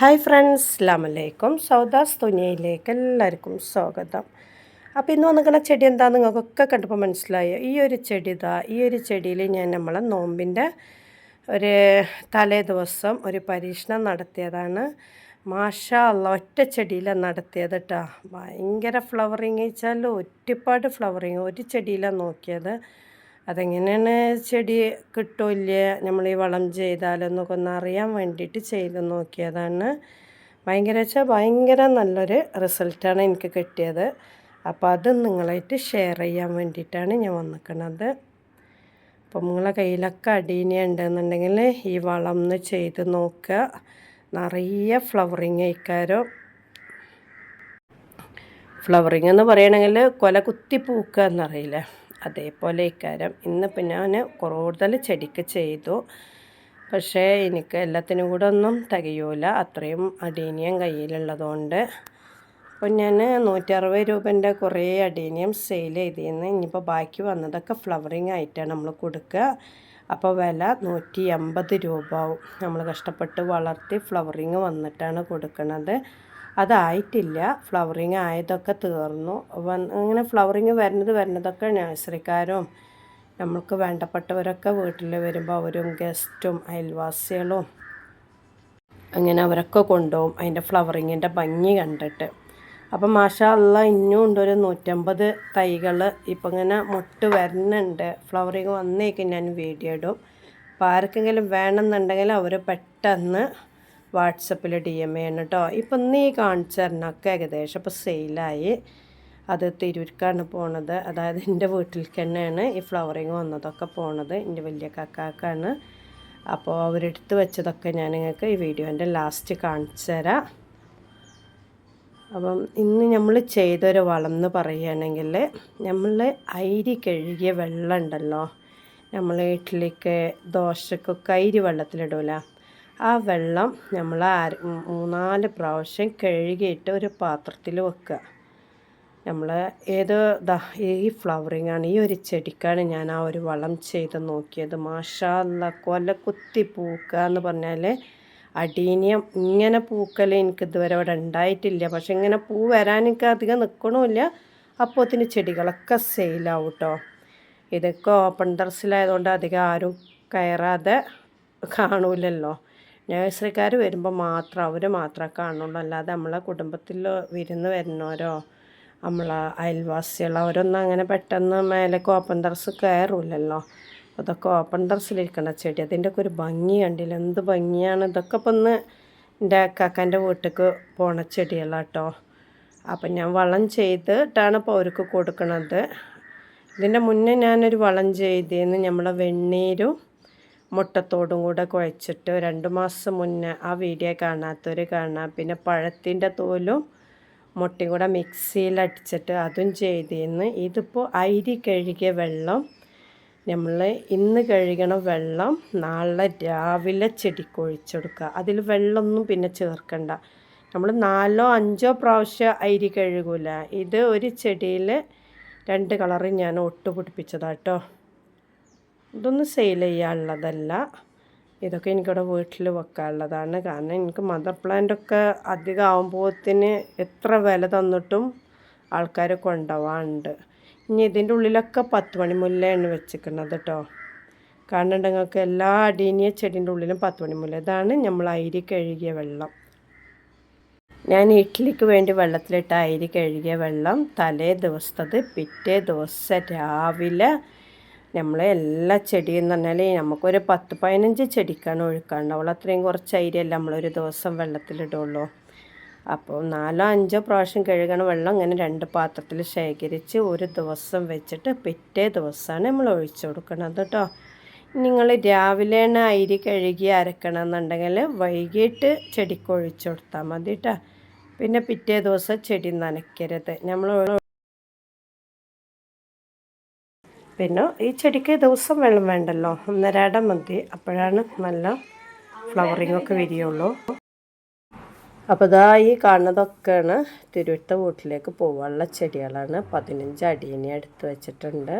Hi friends അസ്ലാമലൈക്കും സൗദാസ് തുനിയയിലേക്ക് എല്ലാവർക്കും സ്വാഗതം. അപ്പോൾ ഇന്ന് വന്നിരിക്കുന്ന ചെടി എന്താണെന്ന് നിങ്ങൾക്കൊക്കെ കണ്ടപ്പോൾ മനസ്സിലായോ. ഈ ഒരു ചെടി ഇതാ. ഈ ഒരു ചെടിയിൽ ഞാൻ നമ്മളെ നോമ്പിന്റെ ഒരു തലേ ദിവസം ഒരു പരീക്ഷണം നടത്തിയതാണ്. മാഷാ ഒറ്റ ചെടിയിലാണ് നടത്തിയത് കേട്ടോ ഭയങ്കര ഫ്ലവറിങ് വെച്ചാൽ ഒറ്റപ്പാട് ഫ്ലവറിങ് ഒരു ചെടിയിലാണ് നോക്കിയത്. അതെങ്ങനെയാണ് ചെടി കിട്ടില്ല നമ്മൾ ഈ വളം ചെയ്താലെന്നൊക്കെ ഒന്ന് അറിയാൻ വേണ്ടിയിട്ട് ചെയ്ത് നോക്കിയതാണ്. ഭയങ്കര വെച്ചാൽ ഭയങ്കര നല്ലൊരു റിസൾട്ടാണ് എനിക്ക് കിട്ടിയത്. അപ്പോൾ അത് നിങ്ങളായിട്ട് ഷെയർ ചെയ്യാൻ വേണ്ടിയിട്ടാണ് ഞാൻ വന്നിരിക്കുന്നത് അപ്പം നിങ്ങളെ കയ്യിലൊക്കെ അടീന ഉണ്ടെന്നുണ്ടെങ്കിൽ ഈ വളം ഒന്ന് ചെയ്ത് നോക്കുക. നിറയെ ഫ്ലവറിങ് ആയിക്കാരോ. ഫ്ലവറിങ് എന്ന് പറയണമെങ്കിൽ കൊല കുത്തി പൂക്കുക എന്നറിയില്ലേ? അതേപോലെ ഇക്കാരം ഇന്നിപ്പോൾ ഞാൻ കൂടുതൽ ചെടിക്ക് ചെയ്തു. പക്ഷേ എനിക്ക് എല്ലാത്തിനും കൂടെ ഒന്നും തികയൂല. അത്രയും അടീനിയം കയ്യിലുള്ളതുകൊണ്ട്. അപ്പോൾ ഞാൻ നൂറ്ററുപത് രൂപേന്റെ കുറേ അടീനിയം സെയിൽ ചെയ്തിരുന്നു ഇനിയിപ്പോൾ ബാക്കി വന്നതൊക്കെ ഫ്ലവറിങ് ആയിട്ടാണ് നമ്മൾ കൊടുക്കുക. അപ്പോൾ വില നൂറ്റി എൺപത് രൂപ ആവും. നമ്മൾ കഷ്ടപ്പെട്ട് വളർത്തി ഫ്ലവറിങ് വന്നിട്ടാണ് കൊടുക്കുന്നത് അതായിട്ടില്ല. ഫ്ലവറിങ് ആയതൊക്കെ തീർന്നു. അങ്ങനെ ഫ്ലവറിങ് വരുന്നത് വരുന്നതൊക്കെ നഴ്സറിക്കാരും നമ്മൾക്ക് വേണ്ടപ്പെട്ടവരൊക്കെ വീട്ടിൽ വരുമ്പോൾ അവരും ഗസ്റ്റും അയൽവാസികളും അങ്ങനെ അവരൊക്കെ കൊണ്ടുപോകും. അതിന്റെ ഫ്ലവറിങ്ങിന്റെ ഭംഗി കണ്ടിട്ട്. അപ്പം മാഷാ അല്ല ഉണ്ട് ഒരു നൂറ്റമ്പത് തൈകൾ ഇപ്പം ഇങ്ങനെ മുട്ട് വരുന്നുണ്ട്. ഫ്ലവറിങ് വന്നേക്ക് ഞാൻ വീഡിയോ ഇടും. അപ്പോൾ ആർക്കെങ്കിലും വേണമെന്നുണ്ടെങ്കിൽ അവർ പെട്ടെന്ന് വാട്സപ്പിൽ ഡി എം എ ആണ് കേട്ടോ ഇപ്പം നീ കാണിച്ചു തരണമൊക്കെ ഏകദേശം ഇപ്പോൾ സെയിലായി. അത് തിരൂർക്കാണ് പോണത്. അതായത് എന്റെ വീട്ടിലേക്ക് തന്നെയാണ് ഈ ഫ്ലവറിങ് വന്നതൊക്കെ പോണത്. എന്റെ വലിയ കക്കാക്കാണ്. അപ്പോൾ അവരെടുത്ത് വെച്ചതൊക്കെ ഞാൻ നിങ്ങൾക്ക് ഈ വീഡിയോന്റെ ലാസ്റ്റ് കാണിച്ചു തരാം. അപ്പം ഇന്ന് നമ്മൾ ചെയ്തൊരു വളം എന്ന് പറയുകയാണെങ്കിൽ നമ്മൾ അരി കഴുകിയ വെള്ളം ഉണ്ടല്ലോ. നമ്മൾ ഇഡ്ഡലിക്ക് ദോശക്കൊക്കെ അരി വെള്ളത്തിലിടൂല. ആ വെള്ളം നമ്മൾ മൂന്നാൽ പ്രാവശ്യം കഴുകിയിട്ട് ഒരു പാത്രത്തിൽ വെക്കുക. നമ്മൾ ഏത് ദാ ഈ ഫ്ലവറിങ് ആണ് ഈ ഒരു ചെടിക്കാണ് ഞാൻ ആ ഒരു വളം ചെയ്ത് നോക്കിയത്. മാഷാല്ല കൊല കുത്തി പൂക്കുക എന്ന് പറഞ്ഞാൽ അടീനിയം ഇങ്ങനെ പൂക്കൽ എനിക്ക് ഇതുവരെ അവിടെ ഉണ്ടായിട്ടില്ല. പക്ഷെ ഇങ്ങനെ പൂ വരാൻ എനിക്ക് അധികം നിൽക്കണമില്ല അപ്പോത്തിന് ചെടികളൊക്കെ സെയിലാവും കേട്ടോ ഇതൊക്കെ ഓപ്പൺ ടെറസിലായതുകൊണ്ട് അധികം ആരും കയറാതെ കാണൂലല്ലോ. നേഴ്സറിക്കാർ വരുമ്പോൾ മാത്രം അവർ മാത്രമേ കാണുള്ളൂ. അല്ലാതെ നമ്മളെ കുടുംബത്തിൽ വിരുന്ന് വരുന്നവരോ നമ്മളെ അയൽവാസികളോ അവരൊന്നും അങ്ങനെ പെട്ടെന്ന് മേലേക്ക് ഓപ്പൺ ടെറസ് കയറില്ലല്ലോ അതൊക്കെ ഓപ്പൺ ടെറസിലിരിക്കണ ചെടി. അതിന്റെ ഒക്കെ ഒരു ഭംഗി കണ്ടില്ല? എന്ത് ഭംഗിയാണ്. ഇതൊക്കെ ഇപ്പം ഒന്ന് എന്റെ കാക്കാന്റെ വീട്ടിലേക്ക് പോണ ചെടികളാട്ടോ. അപ്പം ഞാൻ വളം ചെയ്തിട്ടാണ് ഇപ്പോൾ അവർക്ക് കൊടുക്കണത്. ഇതിന്റെ മുന്നേ ഞാനൊരു വളം ചെയ്തിരുന്നു നമ്മളെ വെണ്ണീരും മുട്ടത്തോടും കൂടെ കുഴച്ചിട്ട് രണ്ട് മാസം മുന്നേ ആ വീഡിയോ കാണാത്തവർ കാണാം. പിന്നെ പഴത്തിന്റെ തോലും മുട്ടയും കൂടെ മിക്സിയിൽ അടിച്ചിട്ട് അതും ചെയ്തിരുന്നു ഇതിപ്പോൾ അരി കഴുകിയ വെള്ളം നമ്മൾ ഇന്ന് കഴുകണ വെള്ളം നാളെ രാവിലെ ചെടിക്ക് ഒഴിച്ചെടുക്കുക അതിൽ വെള്ളമൊന്നും പിന്നെ ചേർക്കണ്ട. നമ്മൾ നാലോ അഞ്ചോ പ്രാവശ്യം അരി കഴുകൂല. ഇത് ഒരു ചെടിയിൽ രണ്ട് കളറ് ഞാൻ ഒട്ട് പിടിപ്പിച്ചതാട്ടോ ഇതൊന്നും സെയിൽ ചെയ്യാനുള്ളതല്ല. ഇതൊക്കെ എനിക്കിവിടെ വീട്ടിൽ വെക്കാനുള്ളതാണ്. കാരണം എനിക്ക് മദർ പ്ലാന്റൊക്കെ അധികം ആകുമ്പോഴത്തിന് എത്ര വില തന്നിട്ടും ആൾക്കാർ കൊണ്ടുപോകാനുണ്ട് ഇനി ഇതിന്റെ ഉള്ളിലൊക്കെ പത്ത് മണി മുല്ലയാണ് വെച്ചിരിക്കുന്നത് കേട്ടോ കാരണം നിങ്ങൾക്ക് എല്ലാ അടീനിയ ചെടീന്റെ ഉള്ളിലും പത്ത് മണി മുല്ല ഇതാണ് നമ്മൾ അരി കഴുകിയ വെള്ളം. ഞാൻ ഇഡ്ഡലിക്ക് വേണ്ടി വെള്ളത്തിലിട്ട അരി കഴുകിയ വെള്ളം തലേ ദിവസത്തത് പിറ്റേ ദിവസം രാവിലെ നമ്മൾ എല്ലാ ചെടിയും എന്ന് പറഞ്ഞാൽ നമുക്കൊരു പത്ത് പതിനഞ്ച് ചെടിക്കാണ് ഒഴുക്കാണ്ടാവുള്ളൂ അത്രയും കുറച്ച് അരിയല്ല നമ്മളൊരു ദിവസം വെള്ളത്തിലിടുള്ളൂ അപ്പോൾ നാലോ അഞ്ചോ പ്രാവശ്യം കഴുകണ വെള്ളം ഇങ്ങനെ രണ്ട് പാത്രത്തിൽ ശേഖരിച്ച് ഒരു ദിവസം വെച്ചിട്ട് പിറ്റേ ദിവസമാണ് നമ്മൾ ഒഴിച്ചു കൊടുക്കുന്നത് കേട്ടോ. നിങ്ങൾ രാവിലെയാണ് അരി കഴുകി അരക്കണം എന്നുണ്ടെങ്കിൽ വൈകിട്ട് ചെടിക്ക് ഒഴിച്ചു കൊടുത്താൽ മതി കേട്ടോ. പിന്നെ പിറ്റേ ദിവസം ചെടി നനയ്ക്കരുത്. നമ്മൾ പിന്നെ ഈ ചെടിക്ക് ദിവസം വെള്ളം വേണ്ടല്ലോ? ഒന്നരാടം മതി. അപ്പോഴാണ് നല്ല ഫ്ലവറിങ് ഒക്കെ വരികയുള്ളൂ. അപ്പോൾ ഇതാ ഈ കാണുന്നതൊക്കെയാണ് തിരുവിട്ട വീട്ടിലേക്ക് പോകാനുള്ള ചെടികളാണ്. പതിനഞ്ച് അടീനെ എടുത്ത് വെച്ചിട്ടുണ്ട്.